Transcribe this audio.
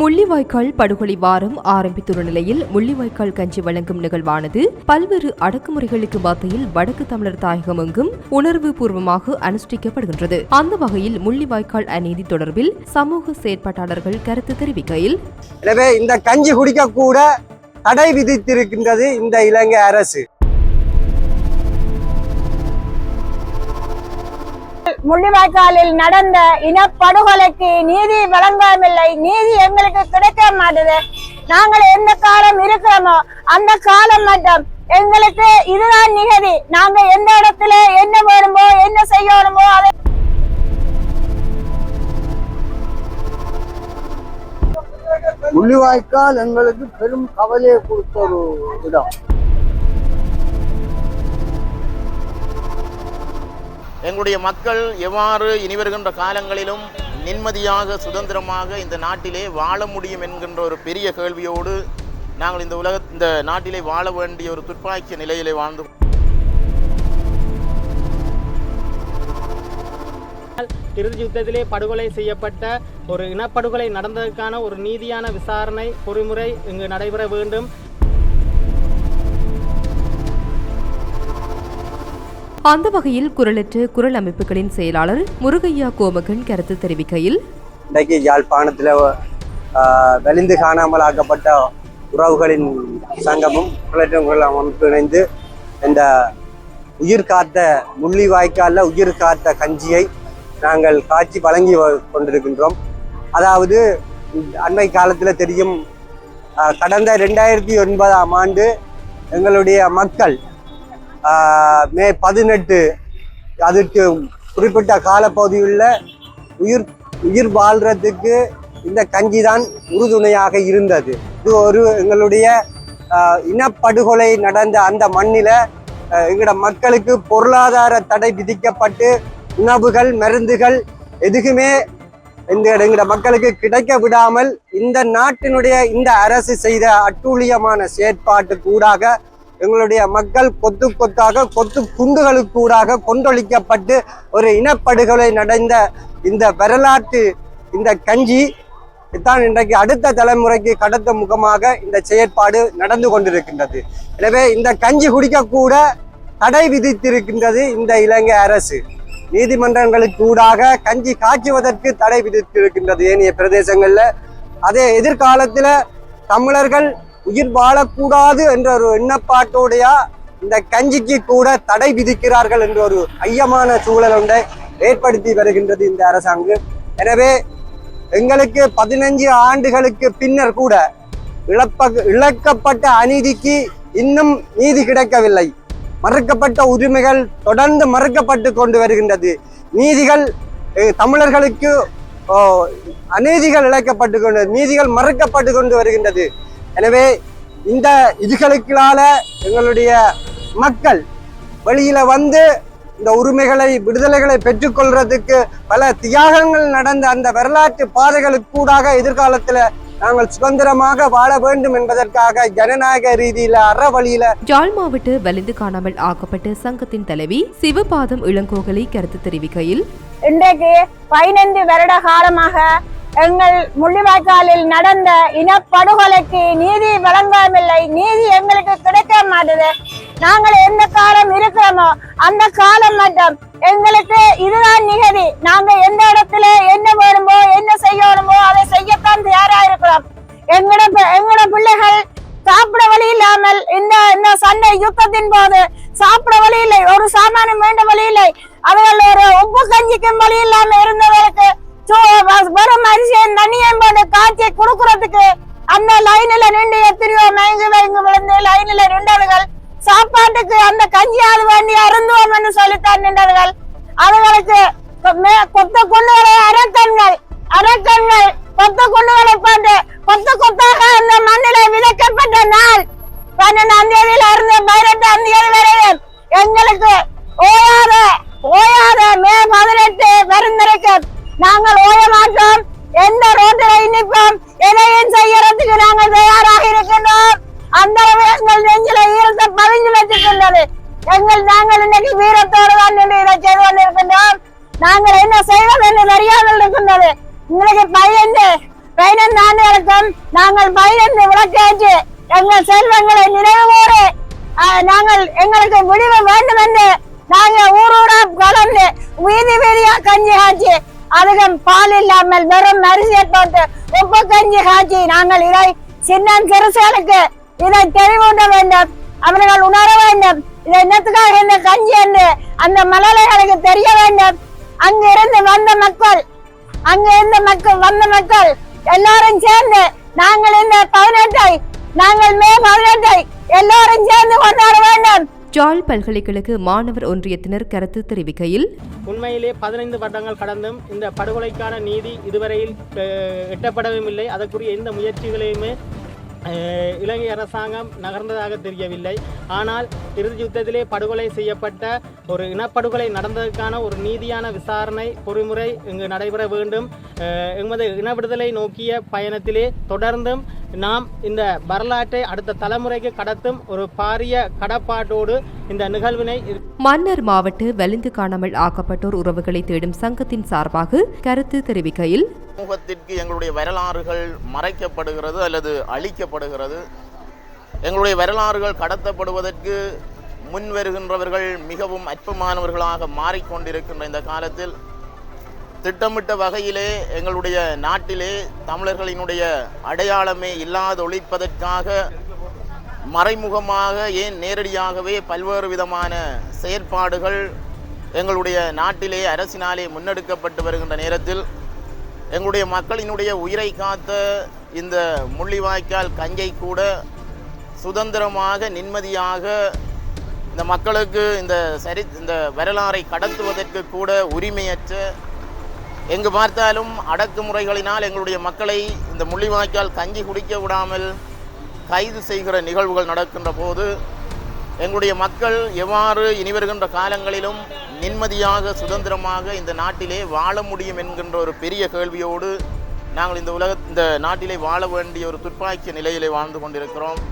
முள்ளிவாய்க்கால் படுகொலை வாரம் ஆரம்பித்துள்ள நிலையில் முள்ளிவாய்க்கால் கஞ்சி வழங்கும் நிகழ்வானது பல்வேறு அடக்குமுறைகளுக்கு மத்தியில் வடக்கு தமிழர் தாயகம் எங்கும் உணர்வு பூர்வமாக அனுஷ்டிக்கப்படுகின்றது. அந்த வகையில் முள்ளிவாய்க்கால் அநீதி தொடர்பில் சமூக செயற்பாட்டாளர்கள் கருத்து தெரிவிக்கையில் எனவே இந்த கஞ்சி குடிக்க கூட தடை விதித்திருக்கின்றது இந்த இலங்கை அரசு. முள்ளிவாய்க்காலில் நடந்த இனப்படுகொலைக்கு நீதி வழங்காமில்லை. நீதி எங்களுக்கு கிடைக்க மாட்டுது. நாங்கள் எந்த காலம் இருக்கிறோமோ அந்த காலம் மட்டும் எங்களுக்கு இதுதான் நிகதி. நாங்க எந்த இடத்துல என்ன வேணுமோ என்ன செய்யணுமோ அதை முள்ளிவாய்க்கால் எங்களுக்கு பெரும் கவலையை கொடுத்த ஒரு இடம். எங்களுடைய மக்கள் எவ்வாறு இனி வருகின்ற காலங்களிலும் நிம்மதியாக சுதந்திரமாக இந்த நாட்டிலே வாழ முடியும் என்கின்ற ஒரு பெரிய கேள்வியோடு நாங்கள் இந்த உலக இந்த நாட்டிலே வாழ வேண்டிய ஒரு துப்பாக்கிய நிலையிலே வாழ்ந்து இறுதி யுத்தத்திலே படுகொலை செய்யப்பட்ட ஒரு இனப்படுகொலை நடந்ததற்கான ஒரு நீதியான விசாரணை பொறிமுறை இங்கு நடைபெற வேண்டும். அந்த வகையில் குரலற்ற குரல் அமைப்புகளின் செயலாளர் முருகையா கோமகன் கருத்து தெரிவிக்கையில் இன்றைக்கு யாழ்ப்பாணத்தில் வெளிந்து காணாமல் ஆக்கப்பட்ட உறவுகளின் சங்கமும் குரல் அமைப்பு இணைந்து இந்த உயிர் காத்த முள்ளிவாய்க்காலில் உயிர் காத்த கஞ்சியை நாங்கள் காட்சி வழங்கி வ- கொண்டிருக்கின்றோம். அதாவது அண்மை காலத்தில் தெரியும் கடந்த ரெண்டாயிரத்தி ஒன்பதாம் ஆண்டு எங்களுடைய மக்கள் மே பதினெட்டு. அதுக்கு குறிப்பிட்ட காலப்பகுதியில் உயிர் உயிர் வாழ்கிறதுக்கு இந்த கஞ்சி தான் உறுதுணையாக இருந்தது. இது ஒரு எங்களுடைய இனப்படுகொலை நடந்த அந்த மண்ணில் எங்களோட மக்களுக்கு பொருளாதார தடை விதிக்கப்பட்டு உணவுகள் மருந்துகள் எதுக்குமே இந்த எங்களோட மக்களுக்கு கிடைக்க விடாமல் இந்த நாட்டினுடைய இந்த அரசு செய்த அட்டூழியமான செயற்பாட்டு கூடாக எங்களுடைய மக்கள் கொத்து கொத்தாக கொத்து குண்டுகளுக்கு கூடாக கொந்தளிக்கப்பட்டு ஒரு இனப்படுகொலை நடந்த இந்த வரலாற்று இந்த கஞ்சி தான் இன்றைக்கு அடுத்த தலைமுறைக்கு கடத்த முகமாக இந்த செயற்பாடு நடந்து கொண்டிருக்கின்றது. எனவே இந்த கஞ்சி குடிக்கக்கூட தடை விதித்திருக்கின்றது இந்த இலங்கை அரசு. நீதிமன்றங்களுக்கு ஊடாக கஞ்சி காய்ச்சுவதற்கு தடை விதித்திருக்கின்றது ஏனைய பிரதேசங்களில். அதே எதிர்காலத்தில் தமிழர்கள் உயிர் வாழக்கூடாது என்ற ஒரு எண்ணப்பாட்டோடைய இந்த கஞ்சிக்கு கூட தடை விதிக்கிறார்கள் என்ற ஒரு ஐயமான சூழல் ஒன்றை ஏற்படுத்தி வருகின்றது இந்த அரசாங்கம். எனவே எங்களுக்கு பதினஞ்சு ஆண்டுகளுக்கு பின்னர் கூட இழப்ப இழக்கப்பட்ட அநீதிக்கு இன்னும் நீதி கிடைக்கவில்லை. மறுக்கப்பட்ட உரிமைகள் தொடர்ந்து மறுக்கப்பட்டு கொண்டு வருகின்றது. நீதிகள் தமிழர்களுக்கு ஓ, அநீதிகள் இழைக்கப்பட்டு கொண்டு நீதிகள் மறுக்கப்பட்டு கொண்டு வருகின்றது. எனவே இந்த இதுகளுக்களால எங்களுடைய மக்கள் வெளியில வந்து இந்த உரிமைகளை விடுதலைகளை பெற்றுக்கொள்றதுக்கு பல தியாகங்கள் நடந்த அந்த வரலாற்று பாதைகளுக்கு கூடாக எதிர்காலத்துல நாங்கள் சுதந்திரமாக வாழ வேண்டும் என்பதற்காக ஜனநாயக ரீதியில அற வழியில ஜாழ் மாவட்ட வலிந்து காணாமல் ஆக்கப்பட்ட சங்கத்தின் தலைவி சிவபாதம் இளங்கோகலை கருத்து தெரிவிக்கையில் இன்றைக்கு பதினைந்து வருட காலமாக எங்கள் முள்ளிவாய்க்காலில் நடந்த இனப்படுகொலைக்கு நீதி வழங்காமில்லை. நீதி எங்களுக்கு கிடைக்க மாட்டுது. நாங்கள் எந்த காலம் இருக்கிறோமோ அந்த காலம் மட்டும் எங்களுக்கு இதுதான் நிகதி. நாங்க எந்த இடத்துல என்ன வேணுமோ என்ன செய்யணுமோ அதை செய்யத்தான் தயாரா இருக்கிறோம். எங்களோட பி- பிள்ளைகள் சாப்பிட வழி இல்லாமல் இந்த இந்த சண்டை யுத்தத்தின் போது சாப்பிட வழி இல்லை. ஒரு சாமானம் வேண்ட வழி இல்லை. அவர்கள் ஒரு உப்பு கஞ்சிக்கும் வழி இல்லாமல் இருந்தவருக்கு சோ- வ- வெறும் அரிசியும் தண்ணியும் போட்டு காய்ச்சி கொடுக்கறதுக்கு அந்த லைன்ல நின்று எத்தனையோ மயங்கு மயங்கி விழுந்து லைன்ல நின்றவர்கள் சாப்பாட்டுக்கு அந்த கஞ்சியாவது வேண்டி அருந்துவோம்னு சொல்லித்தான் நின்றவர்கள். அவர்களுக்கு மே- கொத்த கொண்டுகளை அரக்கண்கள் அரக்கண்கள் கொத்த கொண்டுகளை போட்டு கொத்த கொத்தாக அந்த மண்ணிலே விதைக்கப்பட்ட நாள். பன்னெண்டாம் தேதியில இருந்து பதினெட்டாம் தேதி வரையும் எங்களுக்கு ஓயாத ஓயாத மே பதினெட்டு வருந்தரைக்கும் நாங்கள் ஓய மாட்டோம் எந்த ரோட்டில நிற்போம் எதையும் செய்யறதுக்கு நாங்கள் தயாராக இருக்கின்றோம். அந்த அளவு எங்கள் நெஞ்சில ஈரத்தை பதிஞ்சு வச்சிருக்கின்றது. எங்கள் நாங்கள் இன்னைக்கு வீரத்தோடு தான் நின்று இதை செய்து கொண்டிருக்கின்றோம். நாங்கள் என்ன செய்வது என்று தெரியாமல் இருக்கின்றது. உங்களுக்கு பதினைந்து பதினைந்து ஆண்டுகளுக்கும் நாங்கள் பதினைந்து விளக்கேற்று எங்கள் செல்வங்களை நிறைவு கூறி நாங்கள் எங்களுக்கு முடிவு வேண்டும் என்று நாங்கள் ஊரூரா கலந்து வீதி வீதியா கஞ்சி காய்ச்சி அதிகம் பால் இல்லாமல் வெறும் அரிசியை போட்டு உப்பு கஞ்சி காய்ச்சி நாங்கள் இதை சின்ன சிறுசுகளுக்கு இதை தெளிவூட்ட வேண்டும். அவர்கள் உணர வேண்டும். இதை என்னத்துக்காக என்ன கஞ்சி என்று அந்த மலலைகளுக்கு தெரிய வேண்டும். அங்கு இருந்து வந்த மக்கள் அங்க இருந்த மக்கள் வந்த மக்கள் எல்லாரும் சேர்ந்து நாங்கள் இந்த பதினெட்டை நாங்கள் மே பதினெட்டை எல்லாரும் சேர்ந்து கொண்டாட வேண்டும். ஜாழ் பல்கலைக்கழக மாணவர் ஒன்றியத்தினர் கருத்து தெரிவிக்கையில் உண்மையிலே பதினைந்து வருடங்கள் கடந்தும் இந்த படுகொலைக்கான நீதி இதுவரையில் எட்டப்படவும் இல்லை அதற்குரிய எந்த முயற்சிகளையுமே இலங்கை அரசாங்கம் நகர்ந்ததாக தெரியவில்லை. ஆனால் இறுதி யுத்தத்திலே படுகொலை செய்யப்பட்ட ஒரு இனப்படுகொலை நடந்ததற்கான ஒரு நீதியான விசாரணை பொறிமுறை இங்கு நடைபெற வேண்டும். எமது இன விடுதலை நோக்கிய பயணத்திலே தொடர்ந்தும் நாம் இந்த வரலாற்றை அடுத்த தலைமுறைக்கு கடத்தும் ஒரு பாரிய கடப்பாட்டோடு இந்த நிகழ்வினை மன்னர் மாவட்ட வலிந்து காணாமல் ஆக்கப்பட்டோர் உறவுகளை தேடும் சங்கத்தின் சார்பாக கருத்து தெரிவிக்கையில் சமூகத்திற்கு எங்களுடைய வரலாறுகள் மறைக்கப்படுகிறது அல்லது அழிக்கப்படுகிறது. எங்களுடைய வரலாறுகள் கடத்தப்படுவதற்கு முன் வருகின்றவர்கள் மிகவும் அற்பமானவர்களாக மாறிக்கொண்டிருக்கின்ற இந்த காலத்தில் திட்டமிட்ட வகையிலே எங்களுடைய நாட்டிலே தமிழர்களினுடைய அடையாளமே இல்லாத ஒழிப்பதற்காக மறைமுகமாக ஏன் நேரடியாகவே பல்வேறு விதமான செயற்பாடுகள் எங்களுடைய நாட்டிலே அரசினாலே முன்னெடுக்கப்பட்டு வருகின்ற நேரத்தில் எங்களுடைய மக்களினுடைய உயிரை காத்த இந்த முள்ளிவாய்க்கால் கஞ்சை கூட சுதந்திரமாக நிம்மதியாக இந்த மக்களுக்கு இந்த சரி இந்த வரலாறை கடத்துவதற்கு கூட உரிமையற்ற எங்கு பார்த்தாலும் அடக்குமுறைகளினால் எங்களுடைய மக்களை இந்த முள்ளிவாய்க்கால் கஞ்சி குடிக்க விடாமல் கைது செய்கிற நிகழ்வுகள் நடக்கின்ற போது எங்களுடைய மக்கள் எவ்வாறு இனி வருகின்ற காலங்களிலும் நிம்மதியாக சுதந்திரமாக இந்த நாட்டிலே வாழ முடியும் என்கின்ற ஒரு பெரிய கேள்வியோடு நாங்கள் இந்த உலக இந்த நாட்டிலே வாழ வேண்டிய ஒரு துப்பாக்கிய நிலையிலே வாழ்ந்து கொண்டிருக்கிறோம்.